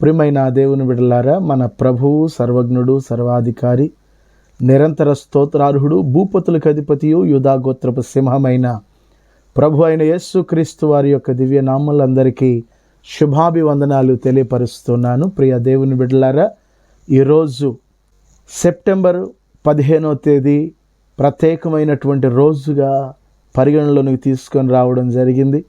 ప్రియమైన దేవుని బిడలారా మన ప్రభువు సర్వజ్ఞుడు సర్వాధికారి నిరంతర స్తోత్రార్హుడు భూపతులకు అధిపతియు యుధాగోత్రపు సింహమైన ప్రభు అయిన యేసు క్రీస్తు వారి యొక్క దివ్య నామలందరికీ శుభాభివందనాలు తెలియపరుస్తున్నాను. ప్రియ దేవుని బిడ్డలారా ఈరోజు సెప్టెంబర్ పదిహేనో తేదీ ప్రత్యేకమైనటువంటి రోజుగా పరిగణలోనికి తీసుకొని రావడం జరిగింది.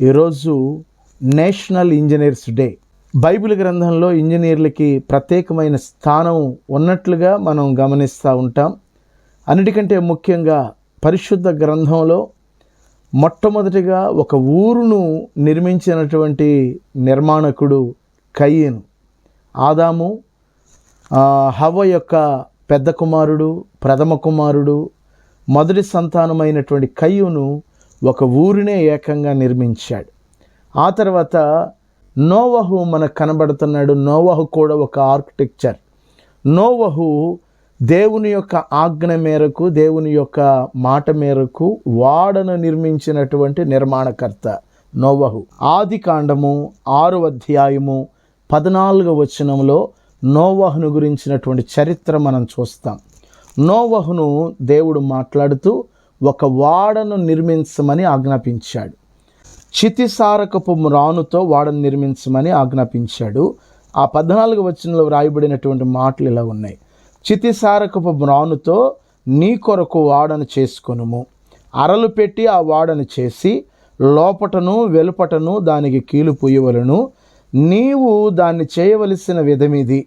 ఈరోజు నేషనల్ ఇంజనీర్స్ డే. బైబిల్ గ్రంథంలో ఇంజనీర్లకి ప్రత్యేకమైన స్థానం ఉన్నట్లుగా మనం గమనిస్తూ ఉంటాం. అన్నిటికంటే ముఖ్యంగా పరిశుద్ధ గ్రంథంలో మొట్టమొదటిగా ఒక ఊరును నిర్మించినటువంటి నిర్మాణకుడు కయ్యను. ఆదాము హవ హవ్వ యొక్క పెద్ద కుమారుడు ప్రథమ కుమారుడు మొదటి సంతానమైనటువంటి కయ్యును ఒక ఊరినే ఏకంగా నిర్మించాడు. ఆ తర్వాత నోవహు మనకు కనబడుతున్నాడు. నోవహు కూడా ఒక ఆర్కిటెక్చర్. నోవహు దేవుని యొక్క ఆజ్ఞ మేరకు దేవుని యొక్క మాట మేరకు వాడను నిర్మించినటువంటి నిర్మాణకర్త నోవహు. ఆది కాండము ఆరు అధ్యాయము పద్నాలుగవ వచనంలో నోవహును గురించినటువంటి చరిత్ర మనం చూస్తాం. నోవహును దేవుడు మాట్లాడుతూ ఒక వాడను నిర్మించమని ఆజ్ఞాపించాడు. చితిసారకపు రానుతో వాడను నిర్మించమని ఆజ్ఞాపించాడు. ఆ పద్నాలుగు వచనంలో వ్రాయబడినటువంటి మాటలు ఇలా ఉన్నాయి. చితిసారకపు మ్రానుతో నీ కొరకు వాడను చేసుకొనుము. అరలు పెట్టి ఆ వాడను చేసి లోపటను వెలుపటను దానికి కీలు పూయవలను. నీవు దాన్ని చేయవలసిన విధమిది.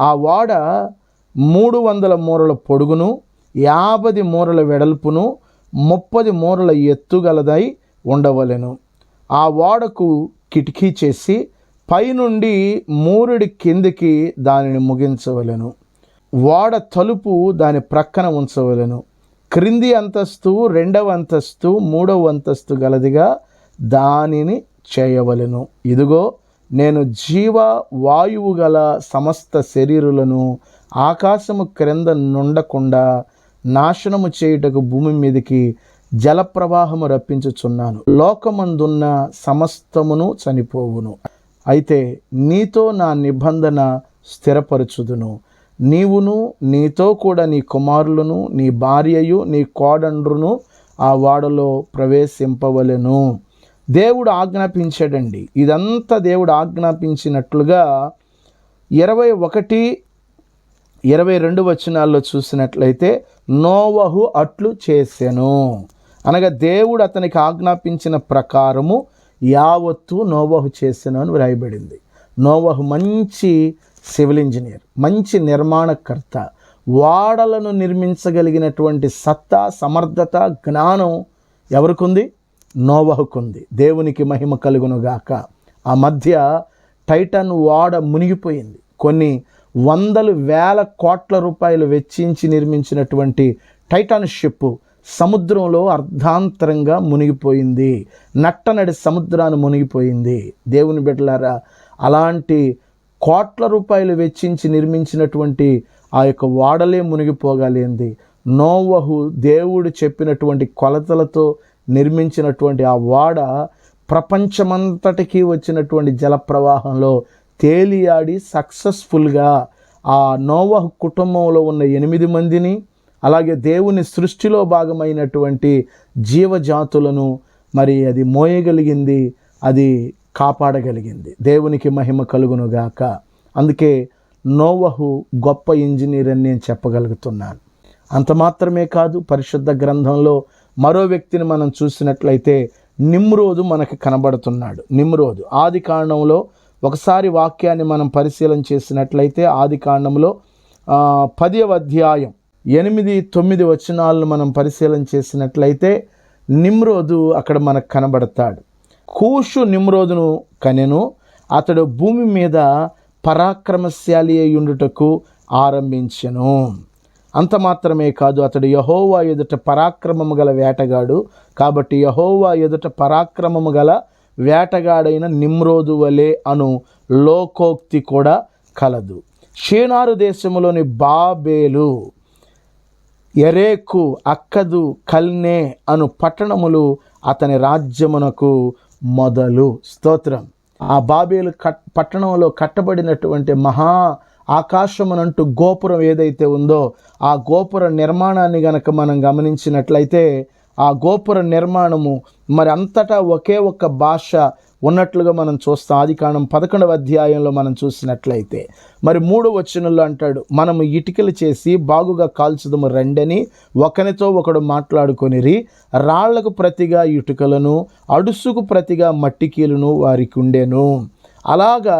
ఆ వాడ మూడు వందల మూరల పొడుగును యాభై మూరల వెడల్పును ముప్పది మూరల ఎత్తుగలదై ఉండవలెను. ఆ ఓడకు కిటికీ చేసి పైనుండి మూరుడి కిందికి దానిని ముగించవలెను. ఓడ తలుపు దాని ప్రక్కన ఉంచవలెను. క్రింది అంతస్తు రెండవ అంతస్తు మూడవ అంతస్తు గలదిగా దానిని చేయవలెను. ఇదిగో నేను జీవ వాయువు గల సమస్త శరీరులను ఆకాశము క్రింద నుండకుండా నాశనము చేయుటకు భూమి మీదకి జలప్రవాహము రప్పించుచున్నాను. లోకమందున్న సమస్తమును చనిపోవును. అయితే నీతో నా నిబంధన స్థిరపరచుదును. నీవును నీతో కూడా నీ కుమారులను నీ భార్యయు నీ కోడండ్రును ఆ వాడలో ప్రవేశింపవలెను. దేవుడు ఆజ్ఞాపించాడండి. ఇదంతా దేవుడు ఆజ్ఞాపించినట్లుగా ఇరవై ఒకటి ఇరవై రెండు వచనాల్లో చూసినట్లయితే నోవహు అట్లు చేసెను. అనగా దేవుడు అతనికి ఆజ్ఞాపించిన ప్రకారము యావత్తు నోవహు చేసెను అని వ్రాయబడింది. నోవహు మంచి సివిల్ ఇంజనీర్ మంచి నిర్మాణకర్త వాడలను నిర్మించగలిగినటువంటి సత్తా సమర్థత జ్ఞానం ఎవరికుంది? నోవహుకుంది. దేవునికి మహిమ కలుగునుగాక. ఆ మధ్య టైటన్ వాడ మునిగిపోయింది. కొన్ని వందలు వేల కోట్ల రూపాయలు వెచ్చించి నిర్మించినటువంటి టైటాన్ షిప్ సముద్రంలో అర్ధాంతరంగా మునిగిపోయింది. నట్టనడి సముద్రాన్ని మునిగిపోయింది. దేవుని బిడ్డలారా అలాంటి కోట్ల రూపాయలు వెచ్చించి నిర్మించినటువంటి ఆ యొక్క వాడలే మునిగిపోగలిగింది నోవహు దేవుడు చెప్పినటువంటి కొలతలతో నిర్మించినటువంటి ఆ వాడ ప్రపంచమంతటికి వచ్చినటువంటి జలప్రవాహంలో తేలియాడి సక్సెస్ఫుల్గా ఆ నోవహు కుటుంబంలో ఉన్న ఎనిమిది మందిని అలాగే దేవుని సృష్టిలో భాగమైనటువంటి జీవజాతులను మరి అది మోయగలిగింది అది కాపాడగలిగింది. దేవునికి మహిమ కలుగునుగాక. అందుకే నోవహు గొప్ప ఇంజనీర్ అని నేను చెప్పగలుగుతున్నాను. అంత మాత్రమే కాదు పరిశుద్ధ గ్రంథంలో మరో వ్యక్తిని మనం చూసినట్లయితే నిమ్రోదు మనకు కనబడుతున్నాడు. నిమ్రోదు ఆది కాండంలో ఒకసారి వాక్యాన్ని మనం పరిశీలన చేసినట్లయితే ఆది కాండంలో పదవ అధ్యాయం ఎనిమిది తొమ్మిది వచనాలను మనం పరిశీలన చేసినట్లయితే నిమ్రోదు అక్కడ మనకు కనబడతాడు. కూషు నిమ్రోదును కనెను. అతడు భూమి మీద పరాక్రమశాలి అయి ఉండుటకు ఆరంభించెను. అంత మాత్రమే కాదు అతడు యహోవా ఎదుట పరాక్రమము గల వేటగాడు. కాబట్టి యహోవా ఎదుట పరాక్రమము గల వేటగాడైన నిమ్రోదు వలె అను లోకోక్తి కూడా కలదు. షేనారు దేశంలోని బాబేలు. ఎరేకు అక్కదు కల్నే అను పట్టణములు అతని రాజ్యమునకు మొదలు. స్తోత్రం. ఆ బాబేలు కట్ పట్టణంలో కట్టబడినటువంటి మహా ఆకాశమునంటూ గోపురం ఏదైతే ఉందో ఆ గోపుర నిర్మాణాన్ని గనక మనం గమనించినట్లయితే ఆ గోపుర నిర్మాణము మరి అంతటా ఒకే ఒక్క భాష ఉన్నట్లుగా మనం చూస్తాం. ఆది కాండం పదకొండవ అధ్యాయంలో మనం చూసినట్లయితే. మరి మూడు వచనంలో అంటాడు మనము ఇటుకలు చేసి బాగుగా కాల్చుదము రెండని ఒకనితో ఒకడు మాట్లాడుకొనిరి రాళ్ళకు ప్రతిగా ఇటుకలను అడుసుకు ప్రతిగా మట్టికీలను వారికి ఉండెను అలాగా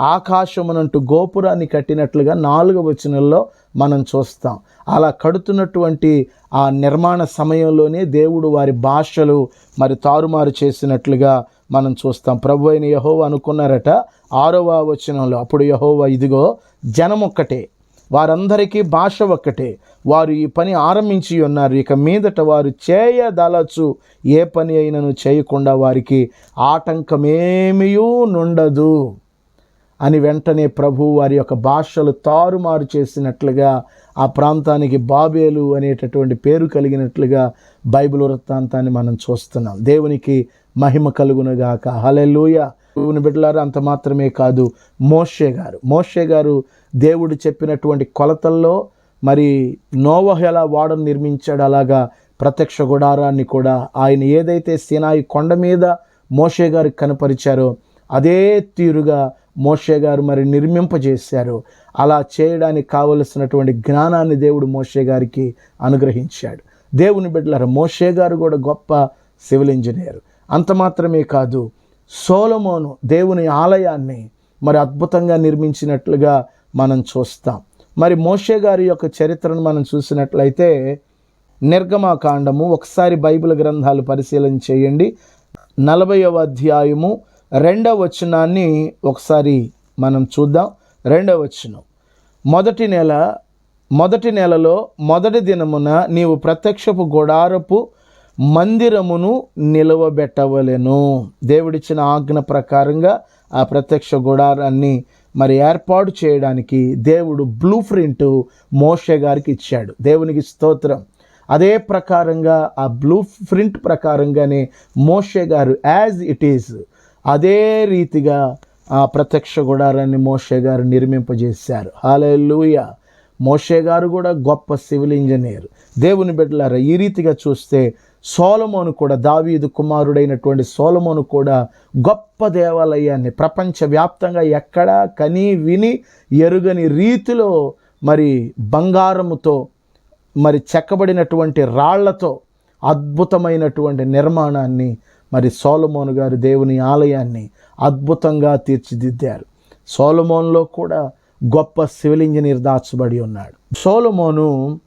ఆకాశమునంటూ గోపురాన్ని కట్టినట్లుగా నాలుగు వచనంలో మనం చూస్తాం. అలా కడుతున్నటువంటి ఆ నిర్మాణ సమయంలోనే దేవుడు వారి భాషలు మరి తారుమారు చేసినట్లుగా మనం చూస్తాం. ప్రభు అయిన యహోవ అనుకున్నారట ఆరవ వచనంలో. అప్పుడు యహోవ ఇదిగో జనం ఒక్కటే వారందరికీ భాష ఒక్కటే వారు ఈ పని ఆరంభించి ఉన్నారు. ఇక మీదట వారు చేయదలచు ఏ పని అయినను చేయకుండా వారికి ఆటంకమేమీ నుండదు అని వెంటనే ప్రభు వారి యొక్క భాషలు తారుమారు చేసినట్లుగా ఆ ప్రాంతానికి బాబేలు అనేటటువంటి పేరు కలిగినట్లుగా బైబిల్ వృత్తాంతాన్ని మనం చూస్తున్నాం. దేవునికి మహిమ కలుగునుగాక. హలెలూయ దేవుని బిడ్డలారు అంత మాత్రమే కాదు మోషే గారు. మోషే గారు దేవుడు చెప్పినటువంటి కొలతల్లో మరి నోవహ ఎలా వాడను నిర్మించాడు అలాగా ప్రత్యక్ష గుడారాన్ని కూడా ఆయన ఏదైతే సినాయి కొండ మీద మోషే గారికి కనపరిచారో అదే తీరుగా మోషే గారు మరి నిర్మింపజేశారు. అలా చేయడానికి కావలసినటువంటి జ్ఞానాన్ని దేవుడు మోషే గారికి అనుగ్రహించాడు. దేవుని బిడ్డలారు మోషే గారు కూడా గొప్ప సివిల్ ఇంజనీర్. అంత మాత్రమే కాదు సోలమోను దేవుని ఆలయాన్ని మరి అద్భుతంగా నిర్మించినట్లుగా మనం చూస్తాం. మరి మోషే గారి యొక్క చరిత్రను మనం చూసినట్లయితే నిర్గమాకాండము ఒకసారి బైబిల్ గ్రంథాలు పరిశీలన చేయండి. నలభైవ అధ్యాయము రెండవ వచనాన్ని ఒకసారి మనం చూద్దాం. రెండవ వచనం. మొదటి నెల మొదటి నెలలో మొదటి దినమున నీవు ప్రత్యక్షపు గుడారపు మందిరమును నిలవబెట్టవలెను. దేవుడిచ్చిన ఆజ్ఞ ప్రకారంగా ఆ ప్రత్యక్ష గుడారాన్ని మరి ఏర్పాటు చేయడానికి దేవుడు బ్లూ ప్రింట్ మోషే గారికి ఇచ్చాడు. దేవునికి స్తోత్రం. అదే ప్రకారంగా ఆ బ్లూ ప్రింట్ ప్రకారంగానే మోషే గారు యాజ్ ఇట్ ఈజ్ అదే రీతిగా ఆ ప్రత్యక్ష గుడారాన్ని మోషే గారు నిర్మింపజేశారు. హాలూయ మోషే గారు కూడా గొప్ప సివిల్ ఇంజనీర్. దేవుని బిడ్డలారా ఈ రీతిగా చూస్తే సోలమోను కూడా దావీదు కుమారుడైనటువంటి సోలమోను కూడా గొప్ప దేవాలయాన్ని ప్రపంచవ్యాప్తంగా ఎక్కడా కని విని ఎరుగని రీతిలో మరి బంగారముతో మరి చెక్కబడినటువంటి రాళ్ళతో అద్భుతమైనటువంటి నిర్మాణాన్ని మరి సోలమోను గారు దేవుని ఆలయాన్ని అద్భుతంగా తీర్చిదిద్దారు. సోలమోన్లో కూడా గొప్ప సివిల్ ఇంజనీర్ దాచబడి ఉన్నాడు. సోలమోను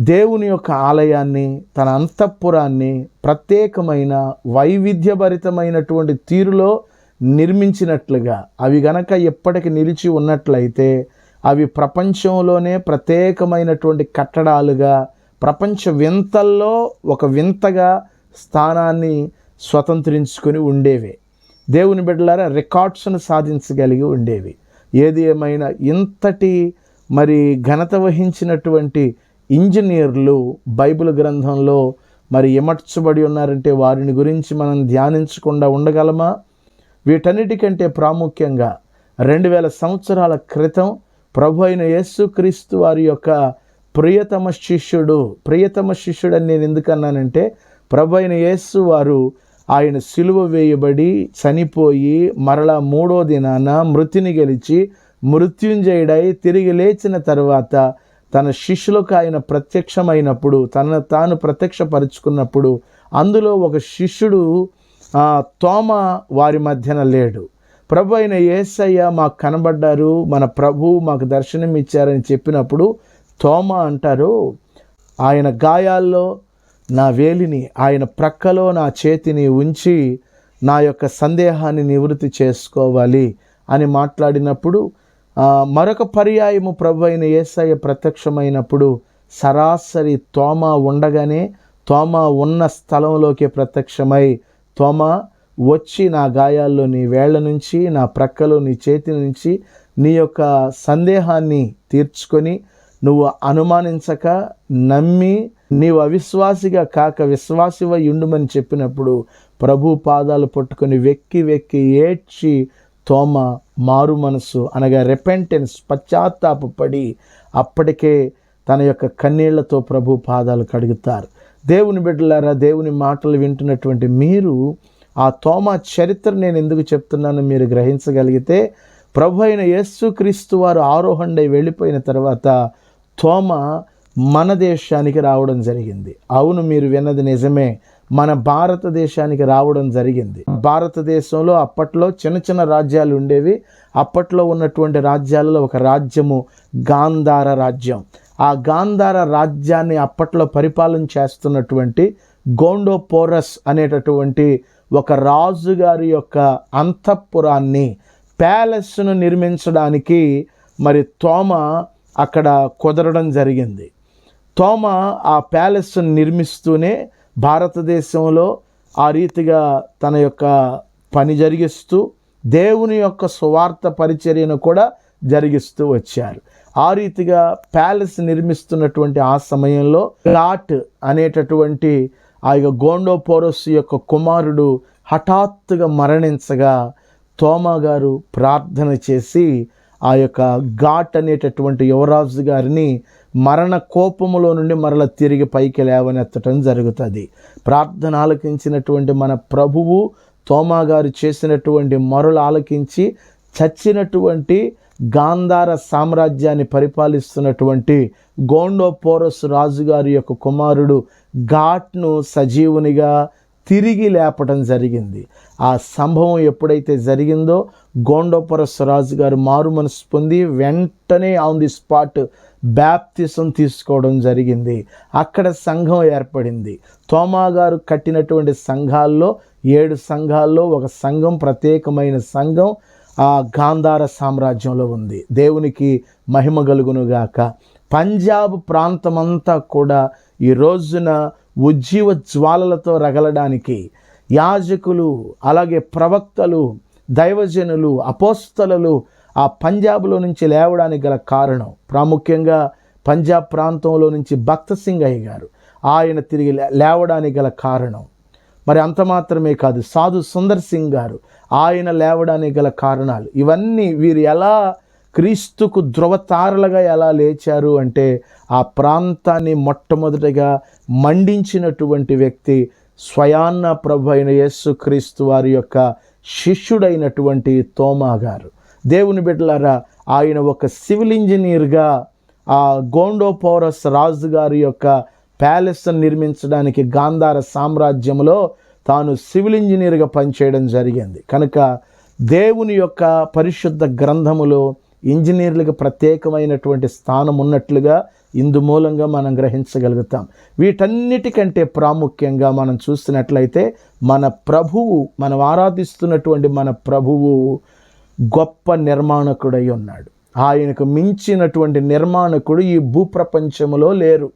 దేవుని యొక్క ఆలయాన్ని తన అంతఃపురాన్ని ప్రత్యేకమైన వైవిధ్యభరితమైనటువంటి తీరులో నిర్మించినట్లుగా అవి గనక ఎప్పటికి నిలిచి ఉన్నట్లయితే అవి ప్రపంచంలోనే ప్రత్యేకమైనటువంటి కట్టడాలుగా ప్రపంచ వింతల్లో ఒక వింతగా స్థానాన్ని స్వతంత్రించుకొని ఉండేవి. దేవుని బిడ్డలారా రికార్డ్స్ను సాధించగలిగి ఉండేవి. ఏది ఏమైనా ఇంతటి మరి ఘనత వహించినటువంటి ఇంజనీర్లు బైబిల్ గ్రంథంలో మరి ఎమర్చబడి ఉన్నారంటే వారిని గురించి మనం ధ్యానించకుండా ఉండగలమా? వీటన్నిటికంటే ప్రాముఖ్యంగా రెండు వేల సంవత్సరాల క్రితం ప్రభు అయిన యేసుక్రీస్తు వారి యొక్క ప్రియతమ శిష్యుడు ప్రియతమ శిష్యుడు అని నేను ఎందుకన్నానంటే ప్రభు అయిన యేసు వారు ఆయన సిలువ వేయబడి చనిపోయి మరలా మూడో దినాన మృతిని గెలిచి మృత్యుంజయుడై తిరిగి లేచిన తర్వాత తన శిష్యులకు ఆయన ప్రత్యక్షమైనప్పుడు తన తాను ప్రత్యక్షపరుచుకున్నప్పుడు అందులో ఒక శిష్యుడు తోమ వారి మధ్యన లేడు. ప్రభు అయిన యేసయ్య మాకు కనబడ్డారు మన ప్రభు మాకు దర్శనం ఇచ్చారని చెప్పినప్పుడు తోమ అంటారు ఆయన గాయాల్లో నా వేలిని ఆయన ప్రక్కలో నా చేతిని ఉంచి నా యొక్క సందేహాన్ని నివృత్తి చేసుకోవాలి అని మాట్లాడినప్పుడు మరొక పర్యాయము ప్రభు అయిన ఏసయ్య ప్రత్యక్షమైనప్పుడు సరాసరి తోమ ఉండగానే తోమ ఉన్న స్థలంలోకి ప్రత్యక్షమై తోమ వచ్చి నా గాయాల్లో నీ వేళ్ళ నుంచి నా ప్రక్కలో నీ చేతి నుంచి నీ యొక్క సందేహాన్ని తీర్చుకొని నువ్వు అనుమానించక నమ్మి నీవు అవిశ్వాసిగా కాక విశ్వాసివై ఉండుమని చెప్పినప్పుడు ప్రభు పాదాలు పట్టుకొని వెక్కి వెక్కి ఏడ్చి తోమ మారు మనసు అనగా రెపెంటెన్స్ పశ్చాత్తాపడి అప్పటికే తన యొక్క కన్నీళ్ళతో ప్రభు పాదాలు కడుగుతారు. దేవుని బిడ్డలారా దేవుని మాటలు వింటున్నటువంటి మీరు ఆ తోమ చరిత్ర నేను ఎందుకు చెప్తున్నాను మీరు గ్రహించగలిగితే ప్రభు అయిన యేసుక్రీస్తు వారు ఆరోహణై వెళ్ళిపోయిన తర్వాత తోమ మన దేశానికి రావడం జరిగింది. అవును మీరు విన్నది నిజమే. మన భారతదేశానికి రావడం జరిగింది. భారతదేశంలో అప్పట్లో చిన్న చిన్న రాజ్యాలు ఉండేవి. అప్పట్లో ఉన్నటువంటి రాజ్యాలలో ఒక రాజ్యము గాంధార రాజ్యం. ఆ గాంధార రాజ్యాన్ని అప్పట్లో పరిపాలన చేస్తున్నటువంటి గోండోపోరస్ అనేటటువంటి ఒక రాజుగారి యొక్క అంతఃపురాన్ని ప్యాలెస్ను నిర్మించడానికి మరి తోమ అక్కడ కుదరడం జరిగింది. తోమ ఆ ప్యాలెస్ నిర్మిస్తూనే భారతదేశంలో ఆ రీతిగా తన యొక్క పని జరిగిస్తూ దేవుని యొక్క సువార్త పరిచర్యను కూడా జరిగిస్తూ వచ్చారు. ఆ రీతిగా ప్యాలెస్ నిర్మిస్తున్నటువంటి ఆ సమయంలో లాట్ అనేటటువంటి ఆ యొక్క గోండోపోరస్ యొక్క కుమారుడు హఠాత్తుగా మరణించగా తోమా గారు ప్రార్థన చేసి ఆ యొక్క ఘాట్ అనేటటువంటి యువరాజు గారిని మరణ కోపములో నుండి మరల తిరిగి పైకి లేవనెత్తటం జరుగుతుంది. ప్రార్థన ఆలకించినటువంటి మన ప్రభువు తోమా గారు చేసినటువంటి మరలు ఆలకించి చచ్చినటువంటి గాంధార సామ్రాజ్యాన్ని పరిపాలిస్తున్నటువంటి గోండోపోరస్ రాజుగారి యొక్క కుమారుడు ఘాట్ను సజీవునిగా తిరిగి లేపటం జరిగింది. ఆ సంభవం ఎప్పుడైతే జరిగిందో గోండోపరస్ రాజు గారు మారు మనసు పొంది వెంటనే ఆన్ ది స్పాట్ బ్యాప్తిసం తీసుకోవడం జరిగింది. అక్కడ సంఘం ఏర్పడింది. తోమాగారు కట్టినటువంటి సంఘాల్లో ఏడు సంఘాల్లో ఒక సంఘం ప్రత్యేకమైన సంఘం ఆ గాంధార సామ్రాజ్యంలో ఉంది. దేవునికి మహిమ కలుగునుగాక. పంజాబ్ ప్రాంతమంతా కూడా ఈ రోజున ఉజ్జీవ జ్వాలలతో రగలడానికి యాజకులు అలాగే ప్రవక్తలు దైవజనులు అపోస్తలలు ఆ పంజాబ్లో నుంచి లేవడానికి గల కారణం. ప్రాముఖ్యంగా పంజాబ్ ప్రాంతంలో నుంచి భక్త సింగ్ అయ్య గారు. ఆయన తిరిగి లే- లేవడానికి గల కారణం. మరి అంత మాత్రమే కాదు సాధు సుందర్ సింగ్ గారు ఆయన లేవడానికి గల కారణాలు. ఇవన్నీ వీరు ఎలా క్రీస్తుకు ధృవతారలుగా ఎలా లేచారు అంటే ఆ ప్రాంతాన్ని మొట్టమొదటిగా మండించినటువంటి వ్యక్తి స్వయాన్న ప్రభు అయిన యేసు క్రీస్తు వారి యొక్క శిష్యుడైనటువంటి తోమా గారు. దేవుని బిడ్డలారా ఆయన ఒక సివిల్ ఇంజనీర్గా ఆ గోండోపోరస్ రాజు గారి యొక్క ప్యాలెస్ను నిర్మించడానికి గాంధార సామ్రాజ్యంలో తాను సివిల్ ఇంజనీర్గా పనిచేయడం జరిగింది. కనుక దేవుని యొక్క పరిశుద్ధ గ్రంథములో ఇంజనీర్లకు ప్రత్యేకమైనటువంటి స్థానం ఉన్నట్లుగా ఇందు మూలంగా మనం గ్రహించగలుగుతాం. వీటన్నిటికంటే ప్రాముఖ్యంగా మనం చూసినట్లయితే మన ప్రభువు మనం ఆరాధిస్తున్నటువంటి మన ప్రభువు గొప్ప నిర్మాణకుడై ఉన్నాడు. ఆయనకు మించినటువంటి నిర్మాణకుడు ఈ భూప్రపంచంలో లేరు.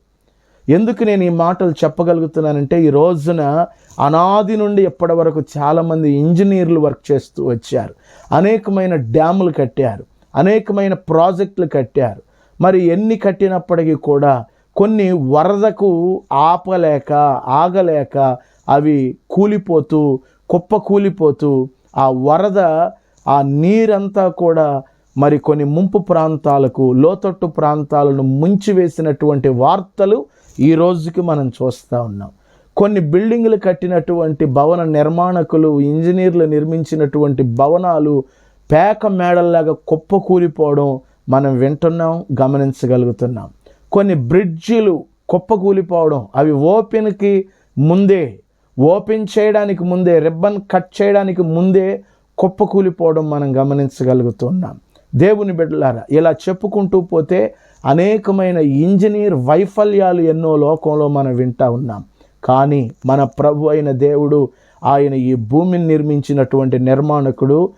ఎందుకు నేను ఈ మాటలు చెప్పగలుగుతున్నానంటే ఈ రోజున అనాది నుండి ఎప్పటి వరకు చాలామంది ఇంజనీర్లు వర్క్ చేస్తూ వచ్చారు. అనేకమైన డ్యాములు కట్టారు. అనేకమైన ప్రాజెక్టులు కట్టారు. మరి ఎన్ని కట్టినప్పటికీ కూడా కొన్ని వరదకు ఆపలేక ఆగలేక అవి కూలిపోతూ కుప్ప కూలిపోతూ ఆ వరద ఆ నీరంతా కూడా మరి కొన్ని ముంపు ప్రాంతాలకు లోతట్టు ప్రాంతాలను ముంచివేసినటువంటి వార్తలు ఈ రోజుకి మనం చూస్తూ ఉన్నాం. కొన్ని బిల్డింగులు కట్టినటువంటి భవన నిర్మాణకులు ఇంజనీర్లు నిర్మించినటువంటి భవనాలు పేక మేడల్లాగా కుప్పకూలిపోవడం మనం వింటున్నాం గమనించగలుగుతున్నాం. కొన్ని బ్రిడ్జిలు కుప్పకూలిపోవడం అవి ఓపెన్కి ముందే ఓపెన్ చేయడానికి ముందే రిబ్బన్ కట్ చేయడానికి ముందే కుప్పకూలిపోవడం మనం గమనించగలుగుతున్నాం. దేవుని బిడ్డలారా ఇలా చెప్పుకుంటూ పోతే అనేకమైన ఇంజనీర్ వైఫల్యాలు ఎన్నో లోకంలో మనం వింటా ఉన్నాం. కానీ మన ప్రభు అయిన దేవుడు ఆయన ఈ భూమిని నిర్మించినటువంటి నిర్మాణకుడు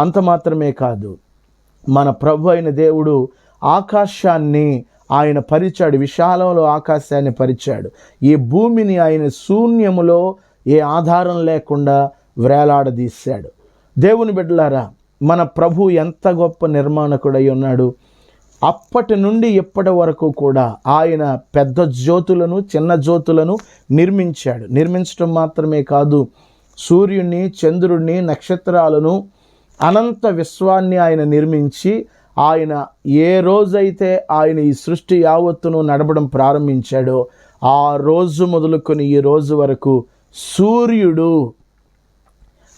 అంత మాత్రమే కాదు. మన ప్రభు అయిన దేవుడు ఆకాశాన్ని ఆయన పరిచాడు విశాలంలో ఆకాశాన్ని పరిచాడు. ఈ భూమిని ఆయన శూన్యములో ఏ ఆధారం లేకుండా వేలాడదీశాడు. దేవుని బిడ్డలారా మన ప్రభు ఎంత గొప్ప నిర్మాణకుడై ఉన్నాడు. అప్పటి నుండి ఇప్పటి వరకు కూడా ఆయన పెద్ద జ్యోతులను చిన్న జ్యోతులను నిర్మించాడు. నిర్మించడం మాత్రమే కాదు సూర్యుణ్ణి చంద్రుణ్ణి నక్షత్రాలను అనంత విశ్వాన్ని ఆయన నిర్మించి ఆయన ఏ రోజైతే ఆయన ఈ సృష్టి యావత్తును నడపడం ప్రారంభించాడో ఆ రోజు మొదలుకొని ఈ రోజు వరకు సూర్యుడు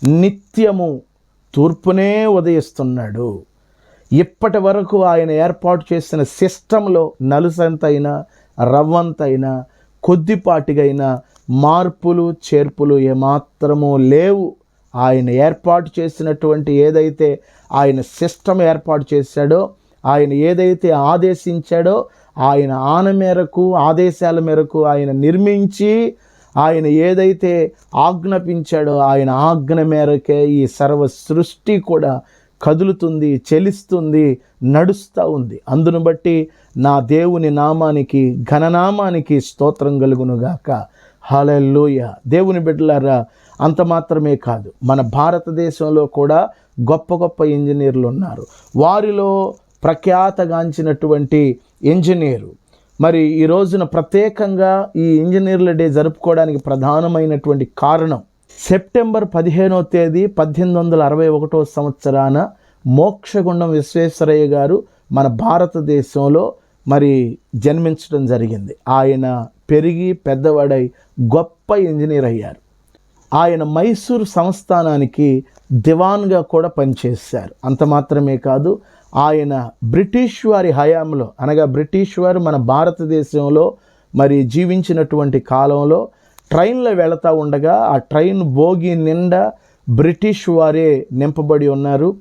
నిత్యము తూర్పునే ఉదయిస్తున్నాడు. ఇప్పటి వరకు ఆయన ఏర్పాటు చేసిన సిస్టంలో నలుసంతైనా రవ్వంతైనా కొద్దిపాటిగైనా మార్పులు చేర్పులు ఏమాత్రము లేవు. ఆయన ఏర్పాటు చేసినటువంటి ఏదైతే ఆయన సిస్టమ్ ఏర్పాటు చేశాడో ఆయన ఏదైతే ఆదేశించాడో ఆయన ఆన మేరకు ఆదేశాల మేరకు ఆయన నిర్మించి ఆయన ఏదైతే ఆజ్ఞాపించాడో ఆయన ఆజ్ఞ మేరకే ఈ సర్వ సృష్టి కూడా కదులుతుంది చెలిస్తుంది నడుస్తూ ఉంది. అందును బట్టి నా దేవుని నామానికి ఘననామానికి స్తోత్రం కలుగునుగాక. హలెల్లోయ. దేవుని బిడ్డలారా అంత మాత్రమే కాదు మన భారతదేశంలో కూడా గొప్ప గొప్ప ఇంజనీర్లు ఉన్నారు. వారిలో ప్రఖ్యాతగాంచినటువంటి ఇంజనీరు మరి ఈ రోజున ప్రత్యేకంగా ఈ ఇంజనీర్ల డే జరుపుకోవడానికి ప్రధానమైనటువంటి కారణం సెప్టెంబర్ పదిహేనో తేదీ పద్దెనిమిది వందల అరవై ఒకటో సంవత్సరాన మోక్షగుండం విశ్వేశ్వరయ్య గారు మన భారతదేశంలో మరి జన్మించడం జరిగింది. ఆయన పెరిగి పెద్దవాడై గొప్ప ఇంజనీర్ అయ్యారు. ఆయన మైసూర్ సంస్థానానికి దివాన్గా కూడా పనిచేశారు. అంత మాత్రమే కాదు ఆయన బ్రిటిష్ వారి హయాంలో అనగా బ్రిటిష్ వారు మన భారతదేశంలో మరి జీవించినటువంటి కాలంలో ట్రైన్లో వెళతా ఉండగా ఆ ట్రైన్ భోగి నిండా బ్రిటిష్ వారే నింపబడి ఉన్నారు.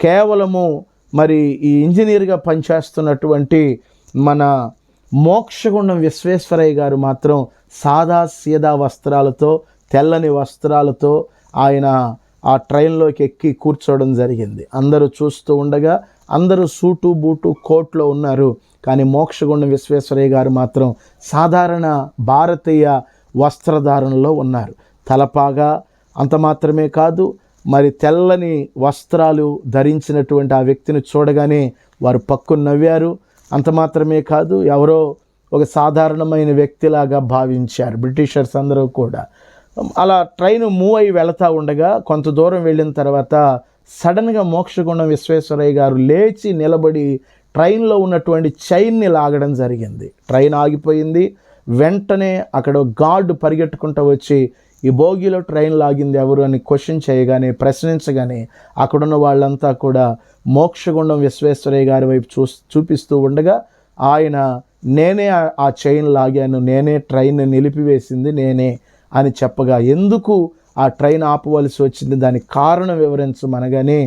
కేవలము మరి ఈ ఇంజనీర్గా పనిచేస్తున్నటువంటి మన మోక్షగుండం విశ్వేశ్వరయ్య గారు మాత్రం సాదా సీదా వస్త్రాలతో తెల్లని వస్త్రాలతో ఆయన ఆ ట్రైన్లోకి ఎక్కి కూర్చోవడం జరిగింది. అందరూ చూస్తూ ఉండగా అందరూ సూటు బూటు కోట్లో ఉన్నారు. కానీ మోక్షగుండం విశ్వేశ్వరయ్య గారు మాత్రం సాధారణ భారతీయ వస్త్రధారణలో ఉన్నారు. తలపాగా అంత మాత్రమే కాదు మరి తెల్లని వస్త్రాలు ధరించినటువంటి ఆ వ్యక్తిని చూడగానే వారు పక్కు నవ్వారు. అంత మాత్రమే కాదు ఎవరో ఒక సాధారణమైన వ్యక్తిలాగా భావించారు. బ్రిటిషర్స్ అందరూ కూడా. అలా ట్రైన్ మూవ్ అయి వెళతా ఉండగా కొంత దూరం వెళ్ళిన తర్వాత సడన్గా మోక్షగుండం విశ్వేశ్వరయ్య గారు లేచి నిలబడి ట్రైన్లో ఉన్నటువంటి చైన్ని లాగడం జరిగింది. ట్రైన్ ఆగిపోయింది. వెంటనే అక్కడ గార్డు పరిగెట్టుకుంటూ వచ్చి ఈ బోగిలో ట్రైన్ లాగింది ఎవరు? అని క్వశ్చన్ చేయగానే ప్రశ్నించగానే అక్కడున్న వాళ్ళంతా కూడా మోక్షగుండం విశ్వేశ్వరయ్య గారి వైపు చూ చూపిస్తూ ఉండగా ఆయన నేనే ఆ చైన్ లాగాను నేనే ట్రైన్ నిలిపివేసింది నేనే అని చెప్పగా ఎందుకు ఆ ట్రైన్ ఆపవలసి వచ్చింది. దానికి కారణం వివరించమనగానే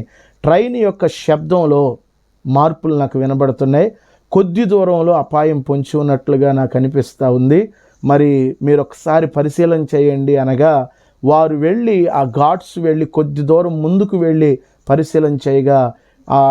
ట్రైన్ యొక్క శబ్దంలో మార్పులు నాకు వినబడుతున్నాయి. కొద్ది దూరంలో అపాయం పొంచి ఉన్నట్లుగా నాకు అనిపిస్తూ ఉంది. మరి మీరు ఒకసారి పరిశీలన చేయండి అనగా వారు వెళ్ళి ఆ ఘాట్స్ వెళ్ళి కొద్ది దూరం ముందుకు వెళ్ళి పరిశీలన చేయగా ఆ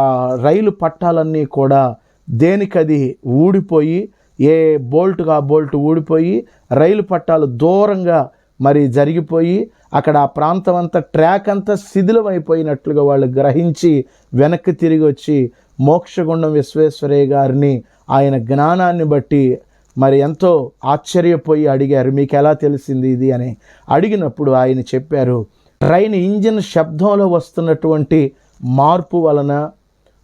రైలు పట్టాలన్నీ కూడా దేనికది ఊడిపోయి ఏ బోల్ట్గా ఆ బోల్ట్ ఊడిపోయి రైలు పట్టాలు దూరంగా మరి జరిగిపోయి అక్కడ ఆ ప్రాంతం అంతా ట్రాక్ అంతా శిథిలమైపోయినట్లుగా వాళ్ళు గ్రహించి వెనక్కి తిరిగి వచ్చి మోక్షగుండం విశ్వేశ్వరయ్య గారిని ఆయన జ్ఞానాన్ని బట్టి మరి ఎంతో ఆశ్చర్యపోయి అడిగారు మీకు ఎలా తెలిసింది ఇది? అని. అడిగినప్పుడు ఆయన చెప్పారు ట్రైన్ ఇంజిన్ శబ్దంలో వస్తున్నటువంటి మార్పు వలన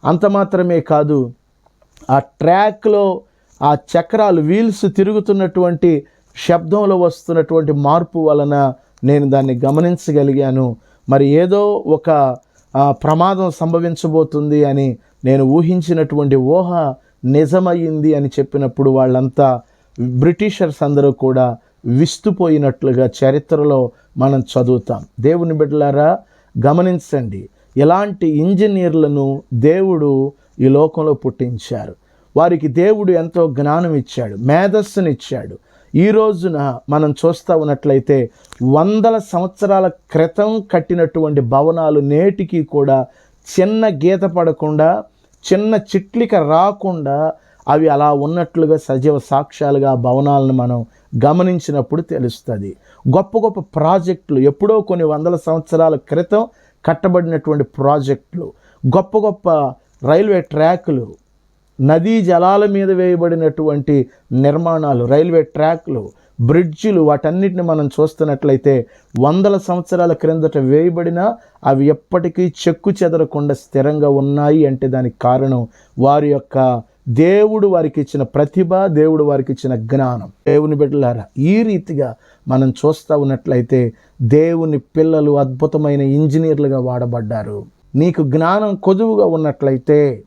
అంత మాత్రమే కాదు ఆ ట్రాక్లో ఆ చక్రాలు వీల్స్ తిరుగుతున్నటువంటి శబ్దంలో వస్తున్నటువంటి మార్పు వలన నేను దాన్ని గమనించగలిగాను. మరి ఏదో ఒక ప్రమాదం సంభవించబోతుంది అని నేను ఊహించినటువంటి ఊహ నిజమయ్యింది అని చెప్పినప్పుడు వాళ్ళంతా బ్రిటిషర్స్ అందరూ కూడా విస్తుపోయినట్లుగా చరిత్రలో మనం చదువుతాం. దేవుని బిడ్డలారా గమనించండి. ఇలాంటి ఇంజనీర్లను దేవుడు ఈ లోకంలో పుట్టించారు. వారికి దేవుడు ఎంతో జ్ఞానం ఇచ్చాడు మేధస్సునిచ్చాడు. ఈ రోజున మనం చూస్తూ ఉన్నట్లయితే వందల సంవత్సరాల క్రితం కట్టినటువంటి భవనాలు నేటికి కూడా చిన్న గీత పడకుండా చిన్న చిట్లిక రాకుండా అవి అలా ఉన్నట్లుగా సజీవ సాక్ష్యాలుగా భవనాలను మనం గమనించినప్పుడు తెలుస్తుంది. గొప్ప గొప్ప ప్రాజెక్టులు ఎప్పుడో కొన్ని వందల సంవత్సరాల క్రితం కట్టబడినటువంటి ప్రాజెక్టులు గొప్ప గొప్ప రైల్వే ట్రాకులు నదీ జలాల మీద వేయబడినటువంటి నిర్మాణాలు రైల్వే ట్రాక్లు బ్రిడ్జిలు వాటన్నిటిని మనం చూస్తున్నట్లయితే వందల సంవత్సరాల క్రిందట వేయబడిన అవి ఎప్పటికీ చెక్కు చెదరకుండా స్థిరంగా ఉన్నాయి అంటే దానికి కారణం వారి యొక్క దేవుడు వారికి ఇచ్చిన ప్రతిభ దేవుడు వారికి ఇచ్చిన జ్ఞానం. దేవుని బిడ్డలారా ఈ రీతిగా మనం చూస్తూ ఉన్నట్లయితే దేవుని పిల్లలు అద్భుతమైన ఇంజనీర్లుగా వాడబడ్డారు. నీకు జ్ఞానం కొదువుగా ఉన్నట్లయితే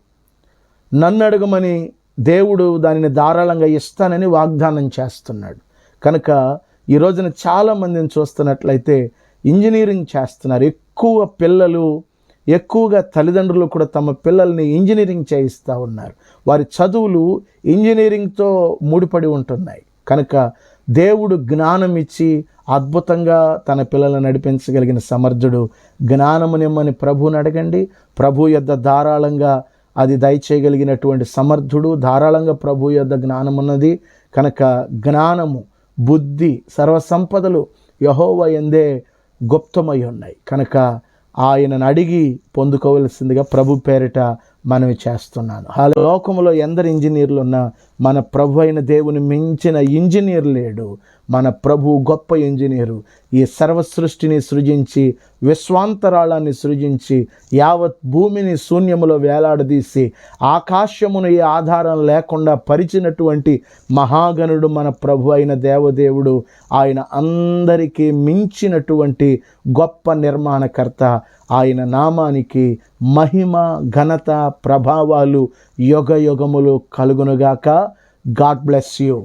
నన్ను అడగమని దేవుడు దానిని ధారాళంగా ఇస్తానని వాగ్దానం చేస్తున్నాడు. కనుక ఈ రోజున చాలామందిని చూస్తున్నట్లయితే ఇంజనీరింగ్ చేస్తున్నారు. ఎక్కువ పిల్లలు ఎక్కువగా తల్లిదండ్రులు కూడా తమ పిల్లల్ని ఇంజనీరింగ్ చేయిస్తూ ఉన్నారు. వారి చదువులు ఇంజనీరింగ్తో ముడిపడి ఉంటున్నాయి. కనుక దేవుడు జ్ఞానం ఇచ్చి అద్భుతంగా తన పిల్లలను నడిపించగలిగిన సమర్థుడు జ్ఞానము నిమ్మని ప్రభువుని అడగండి. ప్రభు యొద్ద ధారాళంగా అది దయచేయగలిగినటువంటి సమర్థుడు ధారాళంగా ప్రభు యొద్ద జ్ఞానం ఉన్నది కనుక జ్ఞానము బుద్ధి సర్వసంపదలు యహోవ ఎందే గుప్తమై ఉన్నాయి. కనుక ఆయనను అడిగి పొందుకోవలసిందిగా ప్రభు పేరిట మనవి చేస్తున్నాను. ఆ లోకంలో ఎందరు ఇంజనీర్లు ఉన్నా మన ప్రభు అయిన దేవుని మించిన ఇంజనీర్ లేడు. మన ప్రభు గొప్ప ఇంజనీరు. ఈ సర్వ సృష్టిని సృజించి విశ్వాంతరాళాన్ని సృజించి యావత్ భూమిని శూన్యములో వేలాడదీసి ఆకాశమును ఏ ఆధారం లేకుండా పరిచినటువంటి మహాగణుడు మన ప్రభు అయిన దేవదేవుడు. ఆయన అందరికీ మించినటువంటి గొప్ప నిర్మాణకర్త. ఆయన నామానికి మహిమ ఘనత ప్రభావాలు యుగ యుగములు కలుగునుగాక. God bless you